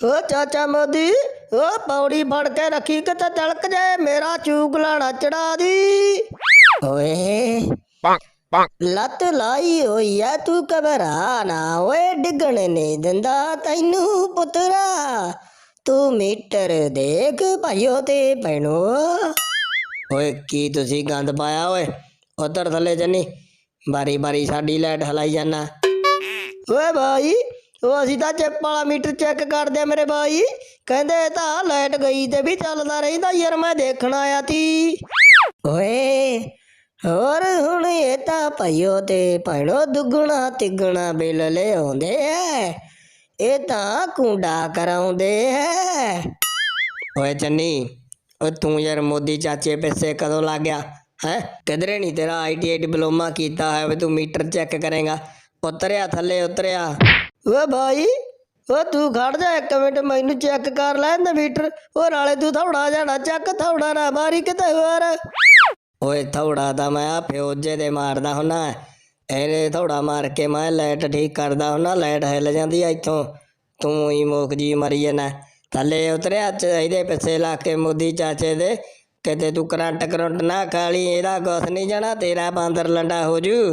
ਓ ਚਾਚਾ ਮੋਦੀ ਓ ਪੌੜੀ ਫੜ ਕੇ ਰੱਖੀ ਕਿਤੇ ਤਲਕ ਜਾਏ ਮੇਰਾ ਚੂਕ ਲਾਣਾ ਚੜਾ ਦੀ। ਓਏ ਲੱਤ ਲਾਈ ਹੋਈ ਆ ਤੂੰ ਘਬਰਾ ਨਾ ਓਏ ਡਿੱਗਣ ਨਹੀਂ ਦਿੰਦਾ ਤੈਨੂੰ ਪੁੱਤਰਾ। ਤੂੰ ਮੀਟਰ ਦੇਖ ਭਾਈਓ ਤੇ ਭੈਣੋ। ਓਏ ਕੀ ਤੁਸੀਂ ਗੰਦ ਪਾਇਆ ਓਏ? ਉਧਰ ਥੱਲੇ ਜੰਨੀ ਬਾਰੀ ਬਾਰੀ ਸਾਡੀ ਲਾਈਟ ਹਲਾਈ ਜਾਣਾ ਓਏ ਭਾਈ ਉਹ ਅਸੀਂ ਤਾਂ ਚਿੱਪ ਵਾਲਾ ਮੀਟਰ ਚੈੱਕ ਕਰਦੇ ਆ ਮੇਰੇ ਬਾਈ। ਕਹਿੰਦੇ ਇਹ ਤਾਂ ਲਾਈਟ ਗਈ ਤੇ ਵੀ ਚੱਲਦਾ ਰਹਿੰਦਾ ਯਾਰ, ਮੈਂ ਦੇਖਣ ਆਇਆ ਤੀ। ਓਏ, ਹੋਰ ਹੁਣ ਇਹ ਤਾਂ ਭਈਓ ਤੇ ਭੈਣੋ ਦੁੱਗਣਾ ਤਿੱਗਣਾ ਬਿੱਲ ਲੈ ਐ। ਇਹ ਤਾਂ ਕੁੰਡਾ ਕਰਾਉਂਦੇ ਐ। ਓਏ ਚੰਨੀ ਓ ਤੂੰ ਯਾਰ ਮੋਦੀ ਚਾਚੇ ਪਿੱਛੇ ਕਦੋਂ ਲੱਗ ਗਿਆ? ਹੈ? ਕਿਧਰੇ ਨਹੀਂ ਤੇਰਾ ਆਈਟੀਆਈ ਡਿਪਲੋਮਾ ਕੀਤਾ ਹੈ ਵੀ ਤੂੰ ਮੀਟਰ ਚੈੱਕ ਕਰੇਗਾ। ਉਤਰਿਆ, ਥੱਲੇ ਉਤਰਿਆ। ਓ ਭਾਈ ਓ ਤੂੰ ਖੜ ਜਾ ਇੱਕ ਮਿੰਟ, ਮੈਨੂੰ ਚੈੱਕ ਕਰ ਲੈ ਨਾ ਮੀਟਰ ਨਾਲੇ ਤੂੰ ਥੋੜਾ ਜਾਣਾ ਚੱਕ, ਥੋੜਾ ਨਾ ਮਾਰੀ ਕਿਤੇ ਹੋਰ। ਓਏ ਥੋੜਾ ਤਾਂ ਮੈਂ ਆ ਫਿਓਜੇ ਦੇ ਮਾਰਦਾ ਹੁੰਨਾ। ਇਹਨੇ ਥੋੜਾ ਮਾਰ ਕੇ ਮੈਂ ਲਾਈਟ ਠੀਕ ਕਰਦਾ ਹੁੰਨਾ, ਲਾਈਟ ਹਿੱਲ ਜਾਂਦੀ ਆ ਇੱਥੋਂ। ਤੂੰ ਹੀ ਮੋਖ ਜੀ ਮਰੀ ਜਾਣਾ ਥੱਲੇ ਉਤਰਿਆ, ਚ ਇਹਦੇ ਪਿੱਛੇ ਲਾ ਕੇ ਮੋਦੀ ਚਾਚੇ ਦੇ। ਕਿਤੇ ਤੂੰ ਕਰੰਟ ਕਰੰਟ ਨਾ ਖਾਲੀ ਇਹਦਾ ਕੁਛ ਨਹੀਂ ਜਾਣਾ, ਤੇਰਾ ਬਾਂਦਰ ਲੰਡਾ ਹੋ ਜੂ।